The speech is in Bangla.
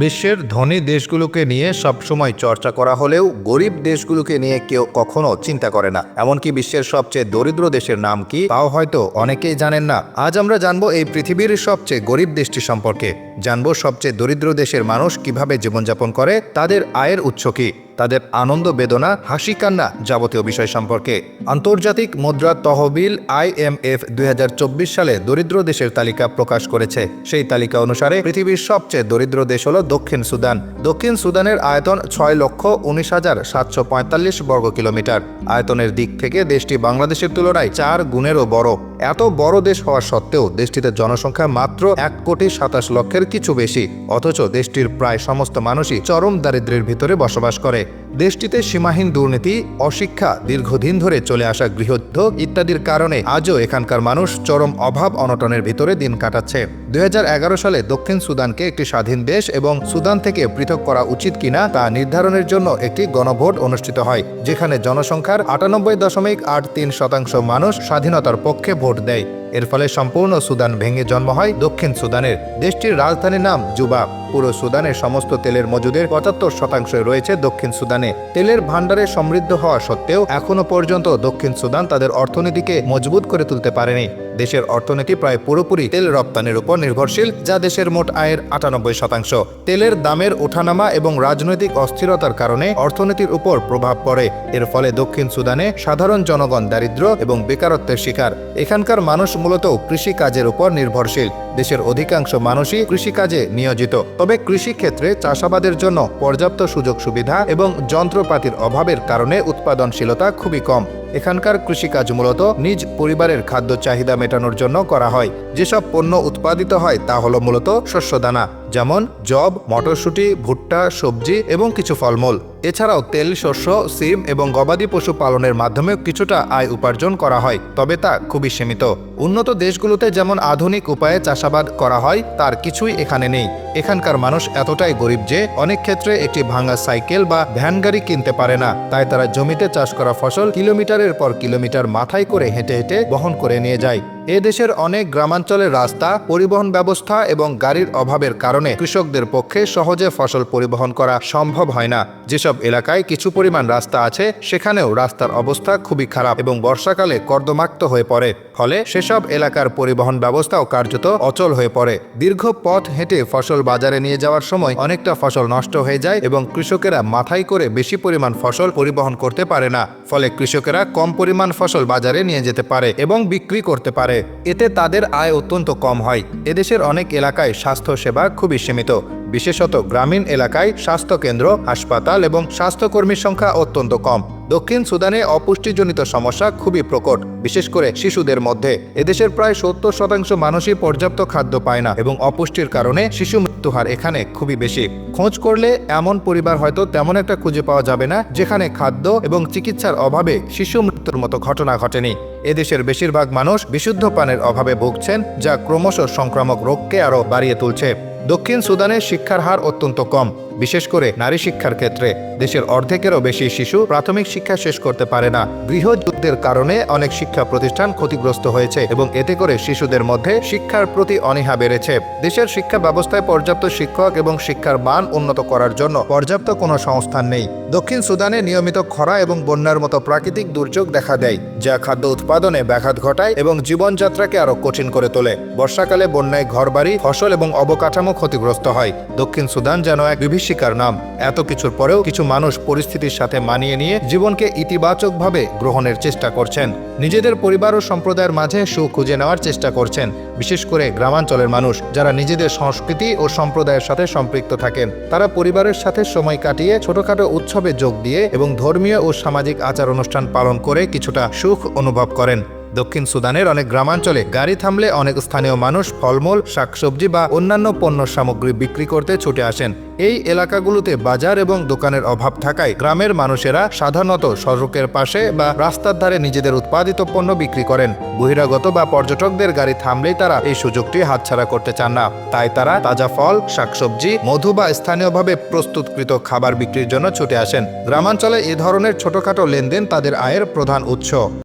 বিশ্বের ধনী দেশগুলোকে নিয়ে সবসময় চর্চা করা হলেও গরিব দেশগুলোকে নিয়ে কেউ কখনো চিন্তা করে না। এমনকি বিশ্বের সবচেয়ে দরিদ্র দেশের নাম কি, তাও হয়তো অনেকেই জানেন না। আজ আমরা জানব এই পৃথিবীর সবচেয়ে গরিব দেশটি সম্পর্কে। জানব সবচেয়ে দরিদ্র দেশের মানুষ কীভাবে জীবনযাপন করে, তাদের আয়ের উৎস কি। তাদের আনন্দ বেদনা, হাসি কান্না যাবতীয় বিষয় সম্পর্কে। আন্তর্জাতিক মুদ্রা তহবিল আইএমএফ দুই হাজার চব্বিশ সালে দরিদ্র দেশের তালিকা প্রকাশ করেছে। সেই তালিকা অনুসারে পৃথিবীর সবচেয়ে দরিদ্র দেশ হল দক্ষিণ সুদান। দক্ষিণ সুদানের আয়তন ছয় লক্ষ উনিশ হাজার সাতশো পঁয়তাল্লিশ বর্গ কিলোমিটার আয়তনের দিক থেকে দেশটি বাংলাদেশের তুলনায় চার গুণেরও বড়। এত বড় দেশ হওয়া সত্ত্বেও দেশটিতে জনসংখ্যা মাত্র এক কোটি সাতাশ লক্ষের কিছু বেশি, অথচ দেশটির প্রায় সমস্ত মানুষই চরম দারিদ্র্যের ভিতরে বসবাস করে। দেশটিতে সীমাহীন দুর্নীতি, অশিক্ষা, দীর্ঘদিন ধরে চলে আসা গৃহযুদ্ধ ইত্যাদির কারণে আজও এখানকার মানুষ চরম অভাব অনটনের ভিতরে দিন কাটাচ্ছে। দু হাজার এগারো সালে দক্ষিণ সুদানকে একটি স্বাধীন দেশ এবং সুদান থেকে পৃথক করা উচিত কিনা তা নির্ধারণের জন্য একটি গণভোট অনুষ্ঠিত হয়, যেখানে জনসংখ্যার আটানব্বই দশমিক আট তিন শতাংশ মানুষ স্বাধীনতার পক্ষে ভোট দেয়। এর ফলে সম্পূর্ণ সুদান ভেঙে জন্ম হয় দক্ষিণ সুদানের। দেশটির রাজধানীর নাম জুবা। পুরো সুদানের সমস্ত তেলের মজুদের পঁচাত্তর শতাংশ রয়েছে দক্ষিণ সুদানে। তেলের ভাণ্ডারে সমৃদ্ধ হওয়া সত্ত্বেও এখনও পর্যন্ত দক্ষিণ সুদান তাদের অর্থনীতিকে মজবুত করে তুলতে পারেনি। দেশের অর্থনীতি প্রায় পুরোপুরি তেল রপ্তানির উপর নির্ভরশীল, যা দেশের মোট আয়ের আটানব্বই শতাংশ। তেলের দামের ওঠানামা এবং রাজনৈতিক অস্থিরতার কারণে অর্থনীতির উপর প্রভাব পড়ে। এর ফলে দক্ষিণ সুদানে সাধারণ জনগণ দারিদ্র্য এবং বেকারত্বের শিকার। এখানকার মানুষ মূলত কৃষি কাজের উপর নির্ভরশীল। দেশের অধিকাংশ মানুষই কৃষিকাজে নিয়োজিত। তবে কৃষিক্ষেত্রে চাষাবাদের জন্য পর্যাপ্ত সুযোগ সুবিধা এবং যন্ত্রপাতির অভাবের কারণে উৎপাদনশীলতা খুবই কম। এখানকার কৃষিকাজ মূলত নিজ পরিবারের খাদ্য চাহিদা মেটানোর জন্য করা হয়। যেসব পণ্য উৎপাদিত হয় তা হল মূলত শস্যদানা। যেমন জব, মটরশুঁটি, ভুট্টা, সবজি এবং কিছু ফলমূল। এছাড়াও তেল, শস্য, সিম এবং গবাদি পশু পালনের মাধ্যমে কিছুটা আয় উপার্জন করা হয়, তবে তা খুবই সীমিত। উন্নত দেশগুলোতে যেমন আধুনিক উপায়ে চাষাবাদ করা হয়, তার কিছুই এখানে নেই। এখানকার মানুষ এতটাই গরিব যে অনেক ক্ষেত্রে একটি ভাঙা সাইকেল বা ভ্যান গাড়ি কিনতে পারে না। তাই তারা জমিতে চাষ করা ফসল কিলোমিটারের পর কিলোমিটার মাথায় করে হেঁটে হেঁটে বহন করে নিয়ে যায়। এ দেশের অনেক গ্রামাঞ্চলের রাস্তা, পরিবহন ব্যবস্থা এবং গাড়ির অভাবের কারণে কৃষকদের পক্ষে সহজে ফসল পরিবহন করা সম্ভব হয় না। যেসব এলাকায় কিছু পরিমাণ রাস্তা আছে, সেখানেও রাস্তার অবস্থা খুবই খারাপ এবং বর্ষাকালে কর্দমাক্ত হয়ে পড়ে। ফলে সেসব এলাকার পরিবহন ব্যবস্থাও কার্যত অচল হয়ে পড়ে। দীর্ঘ পথ হেঁটে ফসল বাজারে নিয়ে যাওয়ার সময় অনেকটা ফসল নষ্ট হয়ে যায় এবং কৃষকেরা মাথায় করে বেশি পরিমাণ ফসল পরিবহন করতে পারে না। ফলে কৃষকেরা কম পরিমাণ ফসল বাজারে নিয়ে যেতে পারে এবং বিক্রি করতে পারে। এতে তাদের আয় অত্যন্ত কম হয়। এদেশের অনেক এলাকায় স্বাস্থ্য সেবা খুবই সীমিত। বিশেষত গ্রামীণ এলাকায় স্বাস্থ্যকেন্দ্র, হাসপাতাল এবং স্বাস্থ্যকর্মীর সংখ্যা অত্যন্ত কম। দক্ষিণ সুদানে অপুষ্টিজনিত সমস্যা খুবই প্রকট, বিশেষ করে শিশুদের মধ্যে। এদেশের প্রায় সত্তর শতাংশ মানুষই পর্যাপ্ত খাদ্য পায় না এবং অপুষ্টির কারণে শিশু মৃত্যুহার এখানে খুবই বেশি। খোঁজ করলে এমন পরিবার হয়তো তেমন একটা খুঁজে পাওয়া যাবে না, যেখানে খাদ্য এবং চিকিৎসার অভাবে শিশু মৃত্যুর মতো ঘটনা ঘটেনি। এদেশের বেশিরভাগ মানুষ বিশুদ্ধ পানের অভাবে ভুগছেন, যা ক্রমশ সংক্রামক রোগকে আরও বাড়িয়ে তুলছে। দক্ষিণ সুদানে শিক্ষার হার অত্যন্ত কম, বিশেষ করে নারী শিক্ষার ক্ষেত্রে। দেশের অর্ধেকেরও বেশি শিশু প্রাথমিক শিক্ষা শেষ করতে পারে না। গৃহযুদ্ধের কারণে অনেক শিক্ষা প্রতিষ্ঠান ক্ষতিগ্রস্ত হয়েছে এবং এতে করে শিশুদের মধ্যে শিক্ষার প্রতি অনীহা বেড়েছে। দেশের শিক্ষা ব্যবস্থায় পর্যাপ্ত শিক্ষক এবং শিক্ষার মান উন্নত করার জন্য পর্যাপ্ত কোনো সংস্থান নেই। দক্ষিণ সুদানে নিয়মিত খরা এবং বন্যার মতো প্রাকৃতিক দুর্যোগ দেখা দেয়, যা খাদ্য উৎপাদনে ব্যাঘাত ঘটায় এবং জীবনযাত্রাকে আরও কঠিন করে তোলে। বর্ষাকালে বন্যায় ঘরবাড়ি, ফসল এবং অবকাঠামো ক্ষতিগ্রস্ত হয়। দক্ষিণ সুদান যেন এক বিভীষিকার নাম। এত কিছুর পরেও কিছু মানুষ পরিস্থিতির সাথে মানিয়ে নিয়ে জীবনকে ইতিবাচকভাবে গ্রহণের চেষ্টা করছেন। নিজেদের পরিবার ও সম্প্রদায়ের মাঝে সুখ খুঁজে নেওয়ার চেষ্টা করছেন। বিশেষ করে গ্রামাঞ্চলের মানুষ, যারা নিজেদের সংস্কৃতি ও সম্প্রদায়ের সাথে সম্পৃক্ত থাকেন। তারা পরিবারের সাথে সময় কাটিয়ে ছোটখাটো উৎসবে যোগ দিয়ে এবং ধর্মীয় ও সামাজিক আচার অনুষ্ঠান পালন করে কিছুটা সুখ অনুভব করেন। দক্ষিণ সুদানের অনেক গ্রামাঞ্চলে গাড়ি থামলে অনেক স্থানীয় মানুষ ফলমূল, শাকসবজি বা অন্যান্য পণ্য সামগ্রী বিক্রি করতে ছুটে আসেন। এই এলাকাগুলোতে বাজার এবং দোকানের অভাব থাকায় গ্রামের মানুষেরা সাধারণত সড়কের পাশে বা রাস্তার ধারে নিজেদের উৎপাদিত পণ্য বিক্রি করেন। বহিরাগত বা পর্যটকদের গাড়ি থামলেই তারা এই সুযোগটি হাতছাড়া করতে চান না। তাই তারা তাজা ফল, শাকসবজি, মধু বা স্থানীয়ভাবে প্রস্তুতকৃত খাবার বিক্রির জন্য ছুটে আসেন। গ্রামাঞ্চলে এ ধরনের ছোটখাটো লেনদেন তাদের আয়ের প্রধান উৎস।